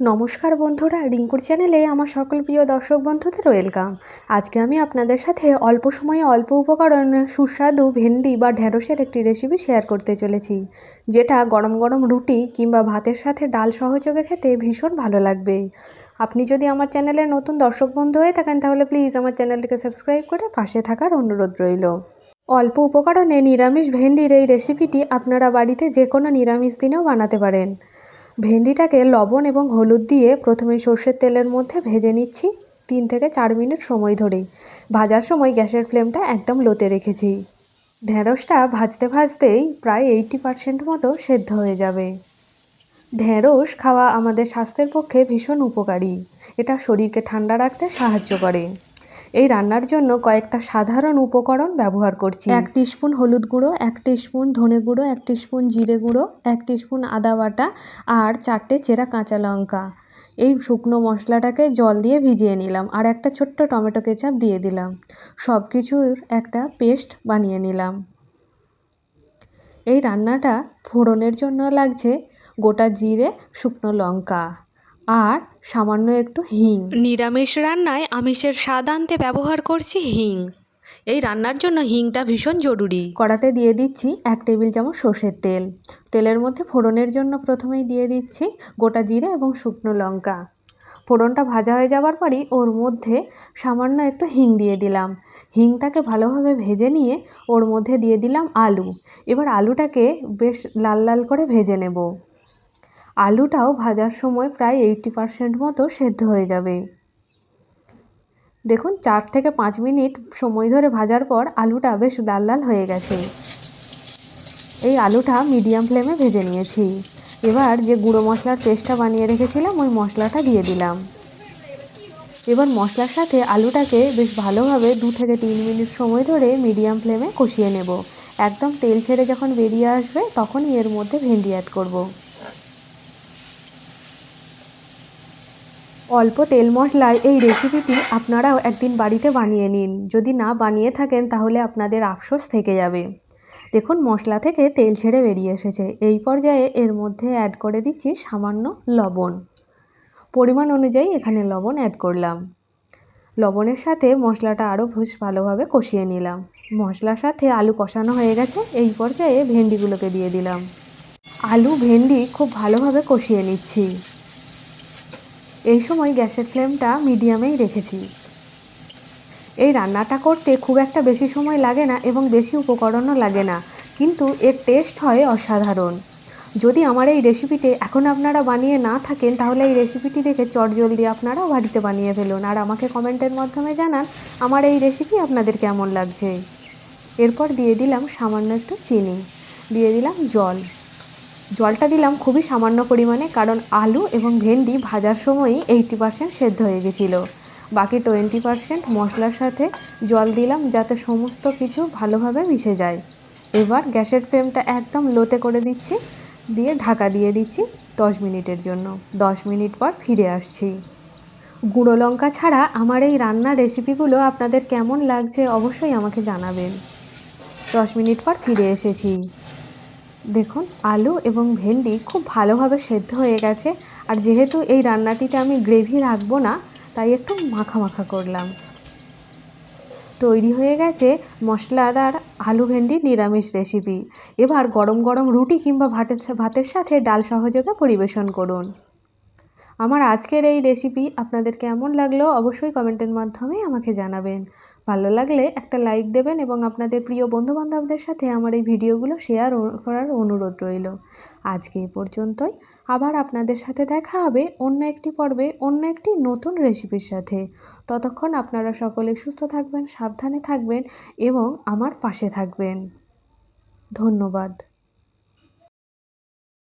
নমস্কার বন্ধুরা, রিঙ্কুর চ্যানেলে আমার সকল প্রিয় দর্শক বন্ধুদের ওয়েলকাম আজকে আমি আপনাদের সাথে অল্প সময়ে অল্প উপকরণ সুস্বাদু ভেন্ডি বা ঢ্যাঁড়সের একটি রেসিপি শেয়ার করতে চলেছি, যেটা গরম গরম রুটি কিংবা ভাতের সাথে ডাল সহযোগে খেতে ভীষণ ভালো লাগবে। আপনি যদি আমার চ্যানেলের নতুন দর্শক বন্ধু হয়ে থাকেন, তাহলে প্লিজ আমার চ্যানেলটিকে সাবস্ক্রাইব করে পাশে থাকার অনুরোধ রইল। অল্প উপকরণে নিরামিষ ভেন্ডির এই রেসিপিটি আপনারা বাড়িতে যে কোনো নিরামিষ দিনেও বানাতে পারেন। ভেন্ডিটাকে লবণ এবং হলুদ দিয়ে প্রথমে সর্ষের তেলের মধ্যে ভেজে নিচ্ছি তিন থেকে চার মিনিট সময় ধরেই। ভাজার সময় গ্যাসের ফ্লেমটা একদম লোতে রেখেছি। ঢ্যাঁড়সটা ভাজতে ভাজতেই প্রায় এইটি পারসেন্ট মতো সেদ্ধ হয়ে যাবে। ঢ্যাঁড়স খাওয়া আমাদের স্বাস্থ্যের পক্ষে ভীষণ উপকারী। এটা শরীরকে ঠান্ডা রাখতে সাহায্য করে। এই রান্নার জন্য কয়েকটা সাধারণ উপকরণ ব্যবহার করছি। এক স্পুন হলুদ গুঁড়ো, এক স্পুন ধনে গুঁড়ো, এক স্পুন জিরে গুঁড়ো, এক স্পুন আদা বাটা আর চারটে চেরা কাঁচা লঙ্কা। এই শুকনো মশলাটাকে জল দিয়ে ভিজিয়ে নিলাম আর একটা ছোট্ট টমেটো কেচাপ দিয়ে দিলাম। সব কিছুর একটা পেস্ট বানিয়ে নিলাম। এই রান্নাটা ফোড়নের জন্য লাগছে গোটা জিরে, শুকনো লঙ্কা। আর সামান্য একটু হিং। নিরামিষ রান্নায় আমিষের স্বাদ আনতে ব্যবহার করছি হিং। এই রান্নার জন্য হিংটা ভীষণ জরুরি। কড়াতে দিয়ে দিচ্ছি এক টেবিল চামচ সর্ষের তেল। তেলের মধ্যে ফোড়নের জন্য প্রথমেই দিয়ে দিচ্ছি গোটা জিরে এবং শুকনো লঙ্কা। ফোড়নটা ভাজা হয়ে যাওয়ার পরই ওর মধ্যে সামান্য একটু হিং দিয়ে দিলাম। হিংটাকে ভালোভাবে ভেজে নিয়ে ওর মধ্যে দিয়ে দিলাম আলু। এবার আলুটাকে বেশ লাল লাল করে ভেজে নেব। আলুটাও ভাজার সময় প্রায় এইটি পারসেন্ট মতো সেদ্ধ হয়ে যাবে। দেখুন, চার থেকে পাঁচ মিনিট সময় ধরে ভাজার পর আলুটা বেশ লাল লাল হয়ে গেছে। এই আলুটা মিডিয়াম ফ্লেমে ভেজে নিয়েছি। এবার যে গুঁড়ো মশলার পেস্টটা বানিয়ে রেখেছিলাম, ওই মশলাটা দিয়ে দিলাম। এবার মশলার সাথে আলুটাকে বেশ ভালোভাবে দু থেকে তিন মিনিট সময় ধরে মিডিয়াম ফ্লেমে কষিয়ে নেব। একদম তেল ছেড়ে যখন বেরিয়ে আসবে, তখনই এর মধ্যে ভেন্ডি অ্যাড করব। অল্প তেল মশলায় এই রেসিপিটি আপনারাও একদিন বাড়িতে বানিয়ে নিন। যদি না বানিয়ে থাকেন, তাহলে আপনাদের আফসোস থেকে যাবে। দেখুন, মশলা থেকে তেল ছেড়ে বেরিয়ে এসেছে। এই পর্যায়ে এর মধ্যে অ্যাড করে দিচ্ছি সামান্য লবণ। পরিমাণ অনুযায়ী এখানে লবণ অ্যাড করলাম। লবণের সাথে মশলাটা আরও বেশ ভালোভাবে কষিয়ে নিলাম। মশলার সাথে আলু কষানো হয়ে গেছে। এই পর্যায়ে ভেন্ডিগুলোকে দিয়ে দিলাম। আলু, ভেন্ডি খুব ভালোভাবে কষিয়ে নিচ্ছি। এই সময় গ্যাসের ফ্লেমটা মিডিয়ামেই রেখেছি। এই রান্নাটা করতে খুব একটা বেশি সময় লাগে না এবং বেশি উপকরণও লাগে না, কিন্তু এর টেস্ট হয় অসাধারণ। যদি আমার এই রেসিপিটি এখন আপনারা বানিয়ে না থাকেন, তাহলে এই রেসিপিটি দেখে চটজলদি আপনারাও বাড়িতে বানিয়ে ফেলুন। আর আমাকে কমেন্টের মাধ্যমে জানান, আমার এই রেসিপি আপনাদের কেমন লাগছে? এরপর দিয়ে দিলাম সামান্য একটু চিনি। দিয়ে দিলাম জল। জলটা দিলাম খুবই সামান্য পরিমাণে কারণ আলু এবং ভেন্ডি ভাজার সময়ই এইটি পারসেন্ট সেদ্ধ হয়ে গেছিল। বাকি টোয়েন্টি পারসেন্ট মশলার সাথে জল দিলাম যাতে সমস্ত কিছু ভালোভাবে মিশে যায়। এবার গ্যাসের ফ্লেমটা একদম লোতে করে দিচ্ছি, দিয়ে ঢাকা দিয়ে দিচ্ছি দশ মিনিটের জন্য। দশ মিনিট পর ফিরে আসছি। গুঁড়ো লঙ্কা ছাড়া আমার এই রান্নার রেসিপিগুলো আপনাদের কেমন লাগছে অবশ্যই আমাকে জানাবেন। দশ মিনিট পর ফিরে এসেছি। দেখুন, আলু এবং ভেন্ডি খুব ভালোভাবে সেদ্ধ হয়ে গেছে। আর যেহেতু এই রান্নাটিতে আমি গ্রেভি রাখব না, তাই একটু মাখা মাখা করলাম। তৈরি হয়ে গেছে মশলাদার আলু ভেন্ডি নিরামিষ রেসিপি এবার গরম গরম রুটি কিংবা ভাতের ভাতের সাথে ডাল সহযোগে পরিবেশন করুন। আমার আজকের এই রেসিপি আপনাদের কেমন লাগল অবশ্যই কমেন্টের মাধ্যমে আমাকে জানাবেন। ভালো লাগলে একটা লাইক দেবেন এবং আপনাদের প্রিয় বন্ধুবান্ধবদের সাথে আমার এই ভিডিওগুলো শেয়ার করার অনুরোধ রইল। আজকে এ পর্যন্তই। আবার আপনাদের সাথে দেখা হবে অন্য একটি পর্বে, অন্য একটি নতুন রেসিপির সাথে। ততক্ষণ আপনারা সকলে সুস্থ থাকবেন, সাবধানে থাকবেন এবং আমার পাশে থাকবেন। ধন্যবাদ।